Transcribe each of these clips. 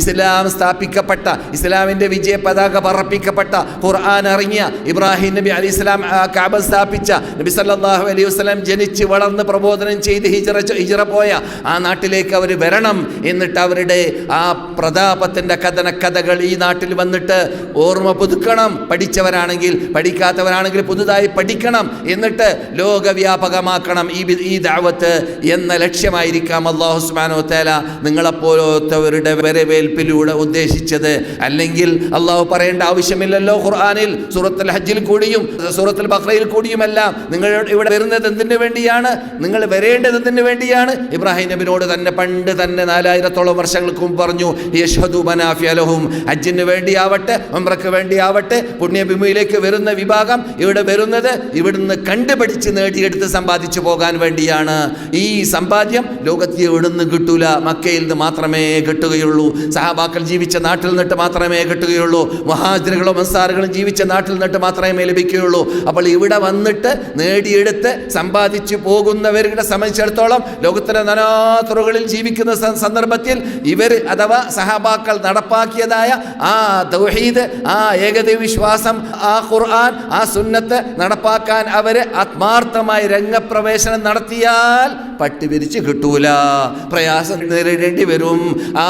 ഇസ്ലാം സ്ഥാപിക്കപ്പെട്ട ഇസ്ലാമിന്റെ വിജയ പതാക പറപ്പിക്കപ്പെട്ട ഖുർആൻ ഇറങ്ങിയ ഇബ്രാഹിം നബി അലി ഇസ്ലാം കാബ സ്ഥാപിച്ച നബി സല്ലാഹു അലൈഹി വസല്ലം ജനിച്ച് വളർന്ന് പ്രബോധനം ചെയ്ത് ഹിജറ ഹിജറ പോയ ആ നാട്ടിലേക്ക് അവർ വരണം എന്നിട്ട് അവരുടെ ആ പ്രതാപത്തിന്റെ കഥന കഥകൾ ഈ നാട്ടിൽ വന്നിട്ട് ഓർമ്മ പുതുക്കണം. പഠിച്ചവരാണെങ്കിൽ പഠിക്കാത്തവരാണെങ്കിൽ പുതുതായി പഠിക്കണം എന്നിട്ട് ലോകവ്യാപകമാക്കണം ഈ ഈ ദാവത്ത് എന്ന ലക്ഷ്യമായിരിക്കാം. അള്ളാഹുസ്മാനോ തേല നിങ്ങളെപ്പോലത്തവരുടെ വരവേൽപ്പിലൂടെ ഉദ്ദേശിച്ചത്. അല്ലെങ്കിൽ അള്ളാഹു പറയേണ്ട ആവശ്യമില്ലല്ലോ ഖുർആാനിൽ. സൂറത്തുൽ ഹജ്ജിൽ കൂടിയും സൂറത്തുൽ ബക്രയിൽ കൂടിയുമെല്ലാം നിങ്ങൾ ഇവിടെ വരുന്നത് എന്തിനു വേണ്ടിയാണ്? നിങ്ങൾ വരേണ്ടത് എന്തിനു വേണ്ടിയാണ്? ഇബ്രാഹിം നബിനോട് തന്നെ പണ്ട് തന്നെ നാലായിരത്തോളം വർഷങ്ങൾക്ക് മുമ്പ് പറഞ്ഞു യഷ്ഹദു മനാഫി അലഹും ഹജ്ജിന് വേണ്ടിയാവട്ടെ ഉംറയ്ക്ക് വേണ്ടിയാവട്ടെ പുണ്യഭൂമിയിലേക്ക് വരുന്ന വിഭാഗം ഇവിടെ വരുന്നത് ഇവിടുന്ന് കണ്ടുപിടിച്ച് നേടിയെടുത്ത് സമ്പാദിച്ചു പോകാൻ വേണ്ടിയാണ്. ഈ സമ്പാദ്യം ലോകത്ത് എവിടുന്ന് കിട്ടൂല? മക്കയിൽ നിന്ന് മാത്രമേ കിട്ടുകയുള്ളൂ. സഹാബാക്കൾ ജീവിച്ച നാട്ടിൽ നിന്നിട്ട് മാത്രമേ കിട്ടുകയുള്ളൂ. മഹാജനുകളും അൻസാറുകളും ജീവിച്ച നാട്ടിൽ നിന്നിട്ട് മാത്രമേ ലഭിക്കുകയുള്ളൂ. അപ്പോൾ ഇവിടെ വന്നിട്ട് നേടിയെടുത്ത് സമ്പാദിച്ചു പോകുന്നവരുടെ സംബന്ധിച്ചിടത്തോളം ലോകത്തിലെ നാനാതുറകളിൽ ജീവിക്കുന്ന സന്ദർഭത്തിൽ ഇവർ അഥവാ സഹാബാക്കൾ നടപ്പാക്കിയതായ ആ തൗഹീദ് ആ ഏകദൈവ വിശ്വാസം ആ ഖുർആൻ ആ സുന്നത്ത് നടപ്പാക്കാൻ അവർ ആത്മാർത്ഥമായി രംഗപ്രവേശനം നടത്തിയാൽ പട്ടി വിരിച്ച് കിട്ടൂല. പ്രയാസം നേരിടേണ്ടി വരും. ആ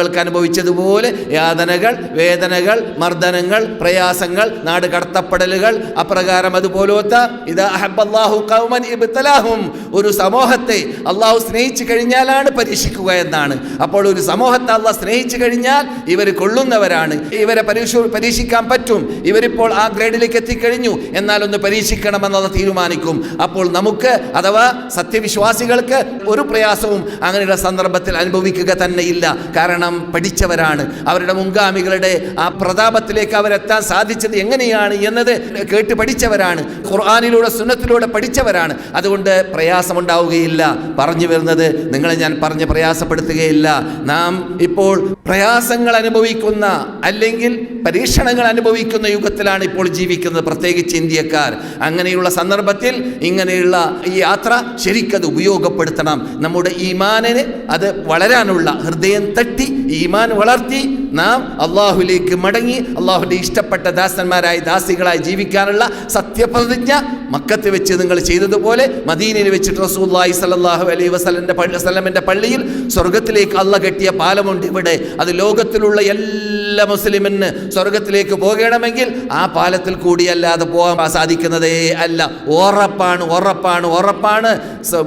സഹാബാക്കൾക്ക് അനുഭവിച്ചതുപോലെ യാതനകൾ വേദനകൾ മർദ്ദനങ്ങൾ പ്രയാസങ്ങൾ നാട് കടത്തപ്പെടലുകൾ അപ്രകാരം അതുപോലത്തെ ഇത് അഹബ്ബല്ലാഹു ഖൗമൻ ഇബ്തലാഹും ഒരു സമൂഹത്തെ അള്ളാഹു സ്നേഹിച്ചു കഴിഞ്ഞാലാണ് പരീക്ഷിക്കുക എന്നാണ്. അപ്പോൾ ഒരു സമൂഹത്തെ അള്ളാഹ് സ്നേഹിച്ചു കഴിഞ്ഞാൽ ഇവർ കൊള്ളുന്നവരാണ്. ഇവരെ പരീക്ഷ പരീക്ഷിക്കാൻ പറ്റും. ഇവരിപ്പോൾ ആ ഗ്രേഡിലേക്ക് എത്തിക്കഴിഞ്ഞു. എന്നാൽ ഒന്ന് പരീക്ഷിക്കണമെന്നത് തീരുമാനിക്കും. അപ്പോൾ നമുക്ക് അഥവാ സത്യവിശ്വാസികൾക്ക് ഒരു പ്രയാസവും അങ്ങനെയുള്ള സന്ദർഭത്തിൽ അനുഭവിക്കുക തന്നെ ഇല്ല. കാരണം പഠിച്ചവരാണ്. അവരുടെ മുൻഗാമികളുടെ ആ പ്രതാപത്തിലേക്ക് അവരെത്താൻ സാധിച്ചത് എങ്ങനെയാണ് എന്നത് കേട്ട് പഠിച്ചവരാണ്. ഖുർആാനിലൂടെ സുന്നത്തിലൂടെ പഠിച്ചവരാണ്. അതുകൊണ്ട് പ്രയാസമുണ്ടാവുകയില്ല. പറഞ്ഞു വരുന്നത് നിങ്ങളെ ഞാൻ പറഞ്ഞ് പ്രയാസപ്പെടുത്തുകയില്ല. നാം ഇപ്പോൾ പ്രയാസങ്ങൾ അനുഭവിക്കുന്ന അല്ലെങ്കിൽ പരീക്ഷണങ്ങൾ അനുഭവിക്കുന്ന യുഗത്തിലാണ് ഇപ്പോൾ ജീവിക്കുന്നത് പ്രത്യേകിച്ച് ഇന്ത്യക്കാർ. അങ്ങനെയുള്ള സന്ദർഭത്തിൽ ഇങ്ങനെയുള്ള ഈ യാത്ര ശരിക്കത് ഉപയോഗപ്പെടുത്തണം. നമ്മുടെ ഈമാനിന് അത് വളരാനുള്ള ഹൃദയം തട്ടി ഈമാൻ വളർത്തി നാം അള്ളാഹുലേക്ക് മടങ്ങി അള്ളാഹുവിന്റെ ഇഷ്ടപ്പെട്ട ദാസന്മാരായി ദാസികളായി ജീവിക്കാനുള്ള സത്യപ്രതിജ്ഞ മക്കത്ത് വെച്ച് നിങ്ങൾ ചെയ്തതുപോലെ മദീനയിൽ വെച്ചിട്ട് റസൂല്ലായി സലാഹു അലൈ വസ്ലന്റെ പള്ളി വസല്ലമിന്റെ പള്ളിയിൽ സ്വർഗത്തിലേക്ക് അള്ള കെട്ടിയ പാലമുണ്ട് ഇവിടെ. അത് ലോകത്തിലുള്ള എല്ലാ മുസ്ലിമിന് സ്വർഗത്തിലേക്ക് പോകണമെങ്കിൽ ആ പാലത്തിൽ കൂടിയല്ലാതെ പോകാൻ സാധിക്കുന്നതേ അല്ല. ഉറപ്പാണ് ഉറപ്പാണ് ഉറപ്പാണ്.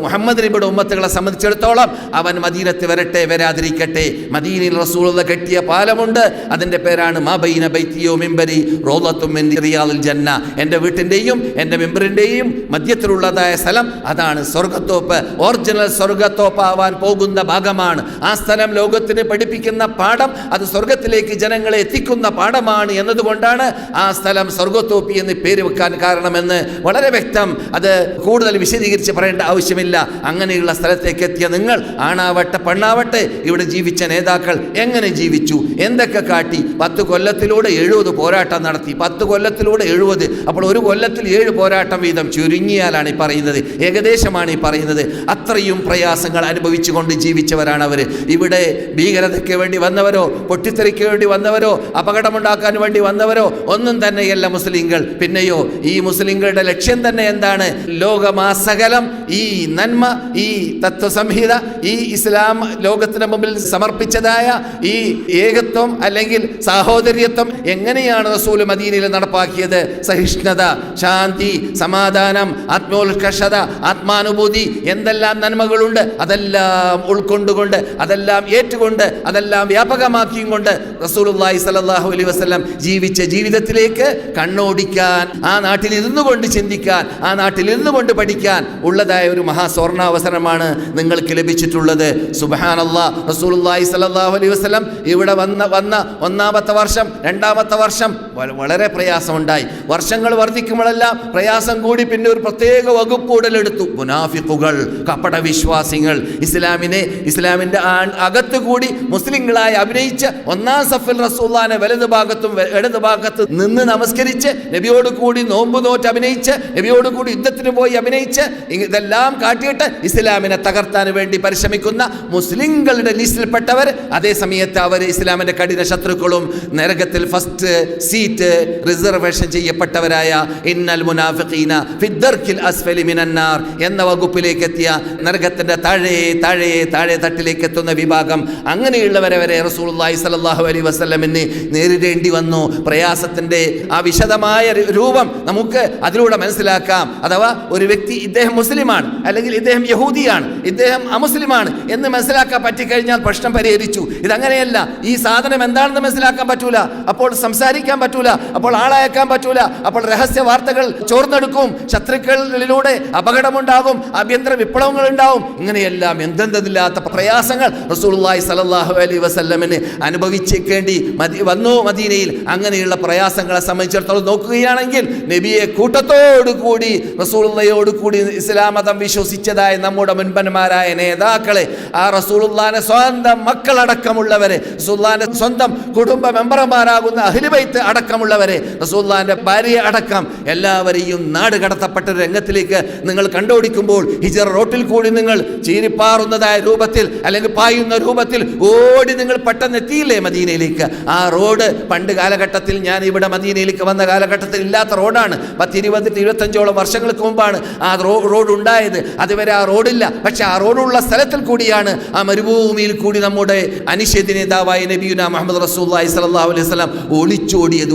മുഹമ്മദ് നബിയുടെ ഉമ്മത്തുകളെ സംബന്ധിച്ചിടത്തോളം അവൻ മദീനത്ത് വരട്ടെ വരാതിരിക്കട്ടെ. മദീനയിൽ റസൂലുള്ള കെട്ടിയ പാലമുണ്ട്. അതിന്റെ പേരാണ് മാബൈന ബൈത്തിയോ മിമ്പരി റോലത്തും റിയാദുൽ ജന്ന. എന്റെ വീട്ടിന്റെയും എന്റെ മെമ്പറിന്റെയും മധ്യത്തിലുള്ളതായ സ്ഥലം അതാണ് സ്വർഗത്തോപ്പ് ഒറിജിനൽ സ്വർഗത്തോപ്പ് ആവാൻ പോകുന്ന ഭാഗമാണ്. ആ സ്ഥലം ലോകത്തിന് പഠിപ്പിക്കുന്ന പാഠം അത് സ്വർഗത്തിലേക്ക് ജനങ്ങളെ എത്തിക്കുന്ന പാഠമാണ് എന്നതുകൊണ്ടാണ് ആ സ്ഥലം സ്വർഗത്തോപ്പി എന്ന് പേര് വെക്കാൻ കാരണമെന്ന് വളരെ വ്യക്തം. അത് കൂടുതൽ വിശദീകരിച്ച് പറയേണ്ട ആവശ്യമില്ല. അങ്ങനെയുള്ള സ്ഥലത്തേക്ക് എത്തിയ നിങ്ങൾ ആണാവട്ടെ പെണ്ണാവട്ടെ ഇവിടെ ജീവിച്ച നേതാക്കൾ എങ്ങനെ ജീവിച്ചു? എന്തൊക്കെ കാട്ടി? പത്ത് കൊല്ലത്തിലൂടെ എഴുപത് പോരാട്ടം നടത്തി പത്ത് കൊല്ലത്തിലൂടെ എഴുപത്. അപ്പോൾ ഒരു കൊല്ലത്തിൽ ഏഴ് പോരാട്ടം വീതം ചുരുങ്ങിയാലാണ് ഈ പറയുന്നത്. ഏകദേശമാണ് ഈ പറയുന്നത്. അത്രയും പ്രയാസങ്ങൾ അനുഭവിച്ചുകൊണ്ട് ജീവിച്ചവരാണ് അവർ ഇവിടെ ഭീകരതയ്ക്ക് വേണ്ടി വന്നവരോ പൊട്ടിത്തെറിക്ക് വേണ്ടി വന്നവരോ അപകടമുണ്ടാക്കാൻ വേണ്ടി വന്നവരോ ഒന്നും തന്നെയല്ല മുസ്ലിങ്ങൾ പിന്നെയോ ഈ മുസ്ലിങ്ങളുടെ ലക്ഷ്യം തന്നെ എന്താണ്? ലോകമാസകലം ഈ നന്മ ഈ തത്വസംഹിത ഈ ഇസ്ലാം ലോകത്തിന് മുമ്പിൽ സമർപ്പിച്ചതായ ഈ ഏകത്വം അല്ലെങ്കിൽ സാഹോദര്യത്വം എങ്ങനെയാണ് റസൂൽ റസൂൽ മദീനയിൽ നടപ്പാക്കിയത് സഹിഷ്ണുത ശാന്തി സമാധാനം ആത്മോത്കർഷത ആത്മാനുഭൂതി എന്തെല്ലാം നന്മകളുണ്ട് അതെല്ലാം ഉൾക്കൊണ്ടുകൊണ്ട് അതെല്ലാം ഏറ്റുകൊണ്ട് അതെല്ലാം വ്യാപകമാക്കിയും കൊണ്ട് റസൂലുള്ളാഹി സലാഹു അലൈ വസ്ലം ജീവിച്ച ജീവിതത്തിലേക്ക് കണ്ണോടിക്കാൻ ആ നാട്ടിൽ ഇരുന്നു കൊണ്ട് ചിന്തിക്കാൻ ആ നാട്ടിൽ ഇരുന്നു കൊണ്ട് പഠിക്കാൻ ഉള്ളതായ ഒരു മഹാസ്വർണാവസരമാണ് നിങ്ങൾക്ക് ലഭിച്ചിട്ടുള്ളത്. സുബഹാനല്ലാ റസൂലുള്ളാഹി സലാഹു അലൈ വസ്ലം ഇവിടെ വന്ന വന്ന ഒന്നാമത്തെ വർഷം രണ്ടാമത്തെ വർഷം വളരെ പ്രയാസമുണ്ടായി. വർഷങ്ങൾ വർദ്ധിക്കുമ്പോഴെല്ലാം പ്രയാസം കൂടി പിന്നെ ഒരു പ്രത്യേക വകുപ്പ് ഉടലെടുത്തു. മുനാഫിക്കുകൾ കപട വിശ്വാസികൾ. ഇസ്ലാമിനെ ഇസ്ലാമിന്റെ അകത്തു കൂടി മുസ്ലിങ്ങളായി അഭിനയിച്ച് ഒന്നാം സഫിൽ റസൂല്ലാനെ വലത് ഭാഗത്തും ഇടത് ഭാഗത്തും നിന്ന് നമസ്കരിച്ച് നബിയോട് കൂടി നോമ്പ് നോറ്റ് അഭിനയിച്ച് നബിയോട് കൂടി യുദ്ധത്തിന് പോയി അഭിനയിച്ച് ഇതെല്ലാം കാട്ടിയിട്ട് ഇസ്ലാമിനെ തകർത്താൻ വേണ്ടി പരിശ്രമിക്കുന്ന മുസ്ലിങ്ങളുടെ ലിസ്റ്റിൽപ്പെട്ടവർ അതേ സമയത്ത് അവർ ഇസ്ലാമിന്റെ കഠിന ശത്രുക്കളും നരകത്തിൽ ഫസ്റ്റ് സീറ്റ് റിസർവേഷൻ ചെയ്യപ്പെട്ടവരായ ഇന്നൽ മുനാഫിഖീന ഫിദ്ദർക്കിൽ അസ്ഫലി മിനന്നാർ എന്ന വകുപ്പിലേക്ക് എത്തിയ നരകത്തിന്റെ താഴെ താഴെ താഴെ തട്ടിലേക്ക് എത്തുന്ന വിഭാഗം അങ്ങനെയുള്ളവരെ വരെ സ്വല്ലല്ലാഹു അലൈഹി വസല്ലമിന് നേരിടേണ്ടി വന്നു. പ്രയാസത്തിന്റെ ആ വിശദമായ രൂപം നമുക്ക് അതിലൂടെ മനസ്സിലാക്കാം. അഥവാ ഒരു വ്യക്തി ഇദ്ദേഹം മുസ്ലിമാണ് അല്ലെങ്കിൽ ഇദ്ദേഹം യഹൂദിയാണ് ഇദ്ദേഹം അമുസ്ലിമാണ് എന്ന് മനസ്സിലാക്കാൻ പറ്റിക്കഴിഞ്ഞാൽ പ്രശ്നം പരിഹരിച്ചു. ഇതങ്ങനെയല്ല. ഈ സാധനം എന്താണെന്ന് മനസ്സിലാക്കാൻ പറ്റൂല. അപ്പോൾ സംസാരിക്കാൻ പറ്റൂല. അപ്പോൾ ആളയക്കാൻ പറ്റൂല. അപ്പോൾ രഹസ്യ വാർത്തകൾ ചോർന്നെടുക്കും. ശത്രുക്കളിലൂടെ അപകടമുണ്ടാകും. ആഭ്യന്തര വിപ്ലവങ്ങൾ ഉണ്ടാവും ഇങ്ങനെയെല്ലാം എന്തെന്തെന്നില്ലാത്ത പ്രയാസങ്ങൾ റസൂലുള്ളാഹി സ്വല്ലല്ലാഹു അലൈഹി വസല്ലമിന് അനുഭവിച്ചേക്കേണ്ടി മതി വന്നു മദീനയിൽ. അങ്ങനെയുള്ള പ്രയാസങ്ങളെ സംബന്ധിച്ചിടത്തോളം നോക്കുകയാണെങ്കിൽ നബിയെ കൂട്ടത്തോടുകൂടി കൂടി റസൂലുള്ളയോട് കൂടി ഇസ്ലാം മതം വിശ്വസിച്ചതായ നമ്മുടെ മുൻപന്മാരായ നേതാക്കളെ ആ റസൂലുള്ളാനെ സ്വന്തം മക്കളടക്കമുള്ളവരെ റസൂലുള്ളാന്റെ സ്വന്തം കുടുംബ മെമ്പർമാരാകുന്ന അഹ്ലുബൈത്ത് അടക്കമുള്ളവരെ റസൂലുള്ളാന്റെ ഭാര്യയെ അടക്കം എല്ലാവരെയും നാട് കടത്തപ്പെട്ട രംഗത്തിലേക്ക് നിങ്ങൾ കണ്ടോടിക്കുമ്പോൾ ഹിജർ റോട്ടിൽ കൂടി നിങ്ങൾ ചീരിപ്പാറുന്നതായ രൂപത്തിൽ അല്ലെങ്കിൽ പായുന്ന രൂപത്തിൽ ഓടി നിങ്ങൾ പെട്ടെന്ന് എത്തിയില്ലേ മദീനയിലേക്ക്? ആ റോഡ് പണ്ട് കാലഘട്ടത്തിൽ ഞാൻ ഇവിടെ മദീനയിലേക്ക് വന്ന കാലഘട്ടത്തിൽ ഇല്ലാത്ത റോഡാണ്. പത്തിരുപത് ഇരുപത്തഞ്ചോളം വർഷങ്ങൾക്ക് മുമ്പാണ് ആ റോഡ് ഉണ്ടായത്. അതുവരെ ആ റോഡില്ല. പക്ഷെ ആ റോഡുള്ള സ്ഥലത്തിൽ കൂടിയാണ് ആ മരുഭൂമിയിൽ കൂടി നമ്മുടെ അനിശ്ചിത നേതാവായ നബിയുന മുഹമ്മദ് റസൂല്ലായി സല്ലല്ലാഹു അലൈഹി വസല്ലം ഒളിച്ചോടിയത്.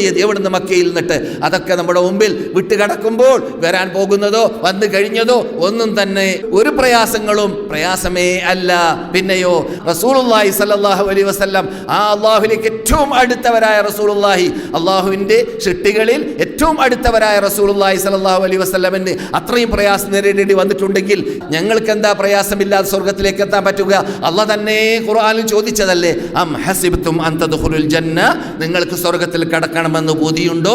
ഒളിച്ചോടിയത് എവിടുന്ന് മക്കയിൽ നിന്നിട്ട് അതൊക്കെ നമ്മുടെ മുമ്പിൽ വിട്ടുകിടക്കുമ്പോൾ വരാൻ പോകുന്നതോ വന്നു കഴിഞ്ഞതോ ഒന്നും തന്നെ ഒരു പ്രയാസങ്ങളും പ്രയാസമേ അല്ല. പിന്നെയോ റസൂലുള്ളാഹി സല്ലല്ലാഹു അലൈഹി വസല്ലം ആ അള്ളാഹുലേക്ക് ഏറ്റവും അടുത്തവരായ റസൂലുള്ളാഹി. അള്ളാഹുവിന്റെ സൃഷ്ടികളിൽ ഏറ്റവും അടുത്തവരായ റസൂലുള്ളാഹി സലാഹു അലൈഹി വസ്ലമിന് അത്രയും പ്രയാസം നേരിടേണ്ടി വന്നിട്ടുണ്ടെങ്കിൽ ഞങ്ങൾക്ക് എന്താ പ്രയാസമില്ലാതെ സ്വർഗത്തിലേക്ക് എത്താൻ പറ്റുക? അള്ള തന്നെ ഖുർആനിൽ ചോദിച്ചതല്ലേ അം ഹസിബ്തും അൻ തദ്ഖുലുൽ ജന്ന? നിങ്ങൾക്ക് സ്വർഗത്തിൽ കടക്കണമെന്ന് ബോധിയുണ്ടോ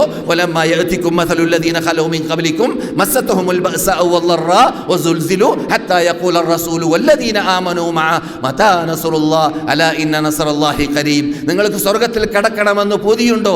ും ഹത്താ റസൂലു വല്ലദീന അലാ ഇന്ന നിങ്ങൾക്ക് സ്വർഗത്തിൽ കടക്കണമെന്ന് പൊതിയുണ്ടോ?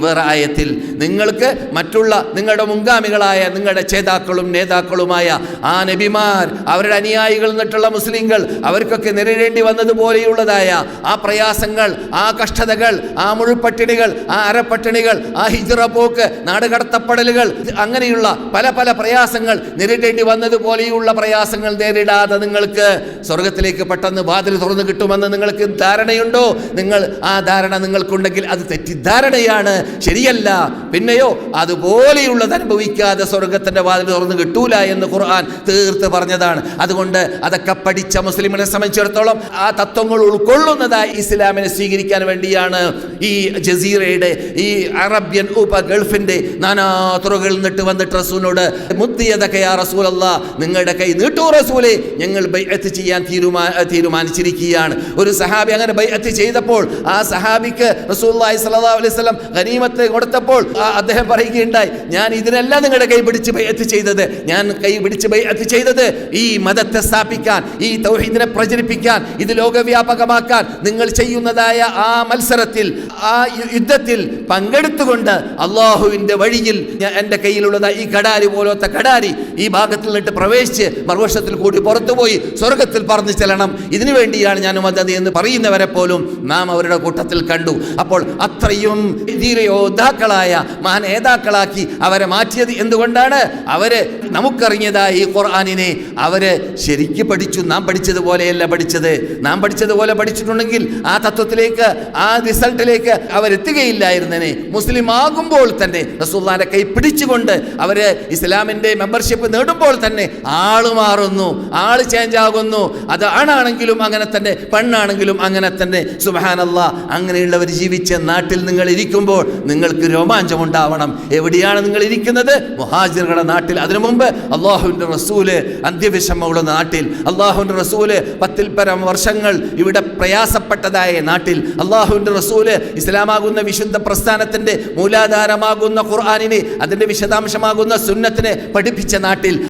വേറെ ആയത്തിൽ നിങ്ങൾക്ക് മറ്റുള്ള നിങ്ങളുടെ മുൻഗാമികളായ നിങ്ങളുടെ ചേതാക്കളും നേതാക്കളുമായ ആ നബിമാർ അവരുടെ അനുയായികൾ എന്നിട്ടുള്ള മുസ്ലിങ്ങൾ അവർക്കൊക്കെ നേരിടേണ്ടി വന്നതുപോലെയുള്ളതായ ആ പ്രയാസങ്ങൾ ആ കഷ്ടതകൾ ആ മുഴുപട്ടിണികൾ ആ അരപ്പട്ടിണികൾ ആ ഹിജറ പോക്ക് നാടുകടത്തപ്പെടലുകൾ അങ്ങനെയുള്ള പല പല പ്രയാസങ്ങൾ നേരിടേണ്ടി വന്നതുപോലെയുള്ള പ്രയാസങ്ങൾ നേരിടാതെ നിങ്ങൾക്ക് സ്വർഗത്തിലേക്ക് പെട്ടെന്ന് വാതിൽ തുറന്നു കിട്ടുമെന്ന് നിങ്ങൾക്ക് ധാരണയുണ്ടോ? നിങ്ങൾ ആ ധാരണ നിങ്ങൾക്കുണ്ടെങ്കിൽ അത് തെറ്റിദ്ധാരണയാണ്. ശരിയല്ല. പിന്നെയോ അതുപോലെയുള്ളത് അനുഭവിക്കാതെ സ്വർഗത്തിന്റെ വാതിൽ തുറന്നു കിട്ടൂല എന്ന് ഖുർആൻ തീർത്ത് പറഞ്ഞതാണ്. അതുകൊണ്ട് അതൊക്കെ പഠിച്ച മുസ്ലിമിനെ സംബന്ധിച്ചിടത്തോളം ആ തത്വങ്ങൾ ഉൾക്കൊള്ളുന്നതായി ഇസ്ലാമിനെ സ്വീകരിക്കാൻ വേണ്ടിയാണ് ഈ ജസീറയുടെ ഈ അറബ്യൻ ഉപ ഗൾഫിന്റെ നാനാ തുറകളിൽ നിന്നിട്ട് വന്നിട്ട് റസൂലിനോട് മുത്തിയതൊക്കെയാ റസൂലല്ല നിങ്ങളുടെ കൈ നീട്ടൂ റസൂലെ ഞങ്ങൾ ബൈഅത്ത് ചെയ്യാൻ തീരുമാ തീരുമാനിച്ചിരിക്കുകയാണ്. ഒരു സഹാബി അങ്ങനെ ബൈഅത്ത് ചെയ്തപ്പോൾ ആ സഹാബിക്ക് റസൂലുള്ളാഹി സ്വല്ലല്ലാഹു അലൈഹി വസല്ലം ഗനീമത്ത് കൊടുത്തപ്പോൾ അദ്ദേഹം പറയുകയുണ്ടായി ഞാൻ ഇതിനെല്ലാം നിങ്ങളുടെ കൈ പിടിച്ച് ബൈഅത്ത് ചെയ്തത്. ഞാൻ കൈ പിടിച്ച് ബൈഅത്ത് ചെയ്തത് ഈ മതത്തെ സ്ഥാപിക്കാൻ ഈ തൗഹീദിനെ പ്രചരിപ്പിക്കാൻ ഇത് ലോകവ്യാപകമാക്കാൻ നിങ്ങൾ ചെയ്യുന്നതായ ആ മത്സരത്തിൽ ആ യുദ്ധത്തിൽ പങ്കെടുത്തുകൊണ്ട് അള്ളാഹുവിന്റെ വഴിയിൽ എന്റെ കയ്യിലുള്ളത് ഈ കടാരി പോലത്തെ കടാരി ഈ ഭാഗത്തിൽ നിന്നിട്ട് പ്രവേശിച്ച് മറുവശത്തിൽ കൂടി പുറത്തുപോയി സ്വർഗത്തിൽ പറഞ്ഞു ചെല്ലണം. ഇതിനു വേണ്ടിയാണ് ഞാൻ വന്നത് എന്ന് പറയുന്നവരെ പോലും നാം അവരുടെ കൂട്ടത്തിൽ കണ്ടു. അപ്പോൾ അത്രയും ധീരയോദ്ധാക്കളായ മഹാനേതാക്കളാക്കി അവരെ മാറ്റിയത് എന്തുകൊണ്ടാണ്? അവർ നമുക്കറിഞ്ഞതായ ഈ ഖുർആാനിനെ അവർ ശരിക്ക് പഠിച്ചു. നാം പഠിച്ചതുപോലെയല്ല പഠിച്ചത്. നാം പഠിച്ചതുപോലെ പഠിച്ചിട്ടുണ്ടെങ്കിൽ ആ തത്വത്തിലേക്ക് ആ റിസൾട്ടിലേക്ക് അവരെത്തുകയില്ലായിരുന്നേ മുസ്ലിം ആകുമ്പോൾ തന്നെ റസൂല്ലാന്റെ കൈ പിടിച്ചുകൊണ്ട് അവർ ഇസ്ലാമിന്റെ മെമ്പർഷിപ്പ് നേടുമ്പോൾ തന്നെ ആൾ മാറുന്നു. ആൾ ചേഞ്ച് ആകുന്നു. അത് ആണാണെങ്കിലും അങ്ങനെ തന്നെ പെണ്ണാണെങ്കിലും അങ്ങനെ തന്നെ. സുബഹാനല്ല അങ്ങനെയുള്ളവർ ജീവിച്ച നാട്ടിൽ നിങ്ങൾ ഇരിക്കുമ്പോൾ നിങ്ങൾക്ക് രോമാഞ്ചമുണ്ടാവണം എവിടെയാണ് നിങ്ങൾ ഇരിക്കുന്നത്? മുഹാജിറുകളുടെ നാട്ടിൽ. അതിനു മുമ്പ് അള്ളാഹുവിന്റെ റസൂൽ അന്ത്യവിഷമമുള്ള നാട്ടിൽ. അള്ളാഹുവിന്റെ റസൂൽ പത്തിൽ പരം വർഷങ്ങൾ ഇവിടെ പ്രയാസ പ്രയാസപ്പെട്ടതായ നാട്ടിൽ. അള്ളാഹുവിന്റെ റസൂൽ ഇസ്ലാമാകുന്ന വിശുദ്ധ പ്രസ്ഥാനത്തിന്റെ മൂലാധാരമാകുന്ന ഖുർആാനിനെ അതിന്റെ വിശദാംശമാകുന്ന സുന്നത്തിനെ പഠിപ്പിച്ച നാട്ടിൽ.